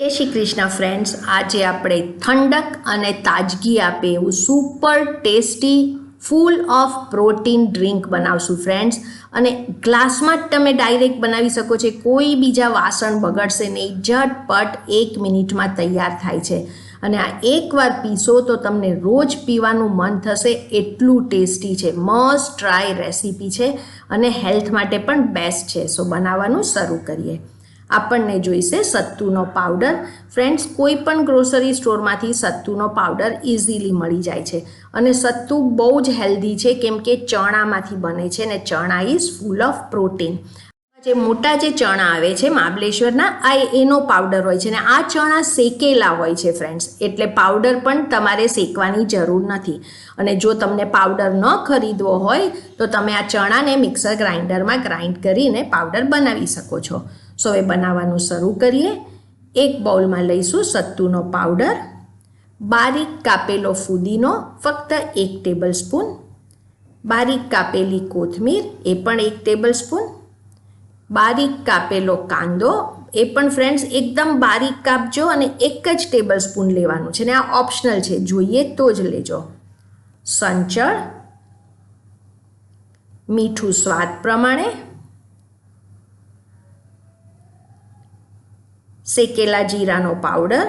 જય શ્રી કૃષ્ણ ફ્રેન્ડ્સ આજે આપણે ઠંડક અને તાજગી આપે એવું super tasty full of protein drink બનાવશું ફ્રેન્ડ્સ અને ગ્લાસમાં જ તમે ડાયરેક્ટ બનાવી શકો છો. કોઈ બીજા વાસણ બગડશે નહીં. ઝટપટ એક મિનિટમાં તૈયાર થાય છે. અને આ એકવાર પીશો તો તમને રોજ પીવાનું મન થશે એટલું ટેસ્ટી છે. મસ્ટ ટ્રાય રેસીપી છે. અને હેલ્થ માટે પણ બેસ્ટ છે. સો બનાવવાનું શરૂ કરીએ. આપણને જોઈશે સત્તુનો પાવડર. ફ્રેન્ડ્સ કોઈ પણ ગ્રોસરી સ્ટોરમાંથી સત્તુનો પાવડર ઇઝીલી મળી જાય છે. અને સત્તુ બહુ જ હેલ્ધી છે, કેમ કે ચણામાંથી બને છે ને ચણા ઇઝ ફૂલ ઓફ પ્રોટીન જે મોટા જે ચણા આવે છે મહાબલેશ્વરના, આ એનો પાવડર હોય છે ને આ ચણા શેકેલા હોય છે ફ્રેન્ડ્સ એટલે પાવડર પણ તમારે શેકવાની જરૂર નથી. અને જો તમને પાવડર ન ખરીદવો હોય, તો તમે આ ચણાને મિક્સર ગ્રાઇન્ડરમાં ગ્રાઇન્ડ કરીને પાવડર બનાવી શકો છો. સો હવે બનાવવાનું શરૂ કરીએ. એક બાઉલમાં લઈશું સત્તુનો પાવડર, બારીક કાપેલો ફુદીનો ફક્ત એક ટેબલ સ્પૂન બારીક કાપેલી કોથમીર એ પણ એક ટેબલ સ્પૂન બારીક કાપેલો કાંદો એ પણ ફ્રેન્ડ્સ એકદમ બારીક કાપજો અને એક જ ટેબલ સ્પૂન લેવાનું છે ને આ ઓપ્શનલ છે, જોઈએ તો જ લેજો. સંચળ, મીઠું સ્વાદ પ્રમાણે શેકેલા જીરાનો પાવડર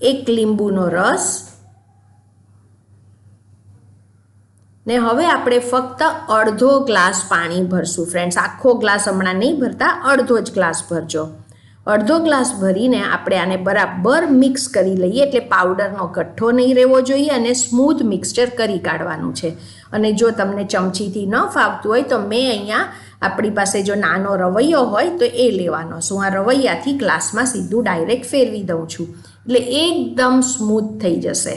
એક લીંબુનો રસ. ને હવે આપણે ફક્ત અડધો ગ્લાસ પાણી ભરશું ફ્રેન્ડ્સ આખો ગ્લાસ હમણાં નહીં ભરતા, અડધો જ ગ્લાસ ભરજો. અડધો ગ્લાસ ભરીને આપણે આને બરાબર મિક્સ કરી લઈએ એટલે પાવડરનો ગઠ્ઠો નહીં રહેવો જોઈએ અને સ્મૂથ મિક્સચર કરી કાઢવાનું છે. અને જો તમને ચમચીથી ન ફાવતું હોય તો મેં અહીંયા આપણી પાસે જો નાનો રવૈયો હોય તો એ લેવાનો શું આ રવૈયાથી ગ્લાસમાં સીધું ડાયરેક્ટ ફેરવી દઉં છું. એટલે એકદમ સ્મૂથ થઈ જશે.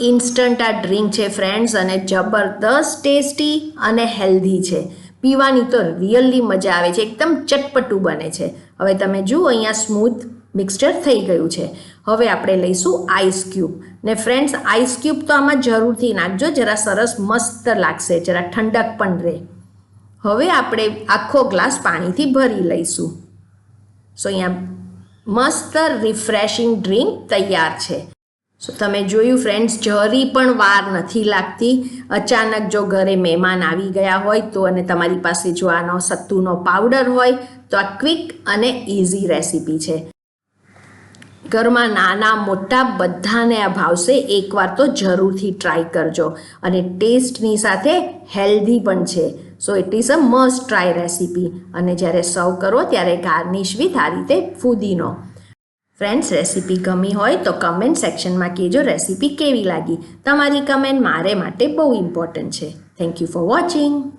ઇન્સ્ટન્ટ આ ડ્રિંક છે ફ્રેન્ડ્સ અને જબરદસ્ત ટેસ્ટી અને હેલ્ધી છે. પીવાની તો રિયલી મજા આવે છે, એકદમ ચટપટું બને છે. હવે તમે જુઓ, અહીંયા સ્મૂથ મિક્સચર થઈ ગયું છે. હવે આપણે લઈશું આઈસ ક્યુબ ને ફ્રેન્ડ્સ આઈસ ક્યુબ તો આમાં જરૂરથી નાખજો, જરા સરસ મસ્ત લાગશે, જરા ઠંડક પણ રહે. હવે આપણે આખો ગ્લાસ પાણીથી ભરી લઈશું. સો અહીંયા મસ્ત રિફ્રેશિંગ ડ્રિંક તૈયાર છે. સો તમે જોયું ફ્રેન્ડ્સ જરી પણ વાર નથી લાગતી. અચાનક જો ઘરે મહેમાન આવી ગયા હોય તો અને તમારી પાસે જો આનો સત્તુનો પાવડર હોય, તો આ ક્વિક અને ઇઝી રેસીપી છે. ઘરમાં નાના મોટા બધાને આ ભાવશે, એકવાર તો જરૂરથી ટ્રાય કરજો. અને ટેસ્ટની સાથે હેલ્ધી પણ છે. So it is a must try recipe અને જ્યારે સર્વ કરો, ત્યારે ગાર્નિશ વિથ આ રીતે ફુદીનો. ફ્રેન્ડ્સ રેસીપી ગમી હોય તો કમેન્ટ સેક્શનમાં કહેજો રેસીપી કેવી લાગી. તમારી કમેન્ટ મારે માટે બહુ ઇમ્પોર્ટન્ટ છે. Thank you for watching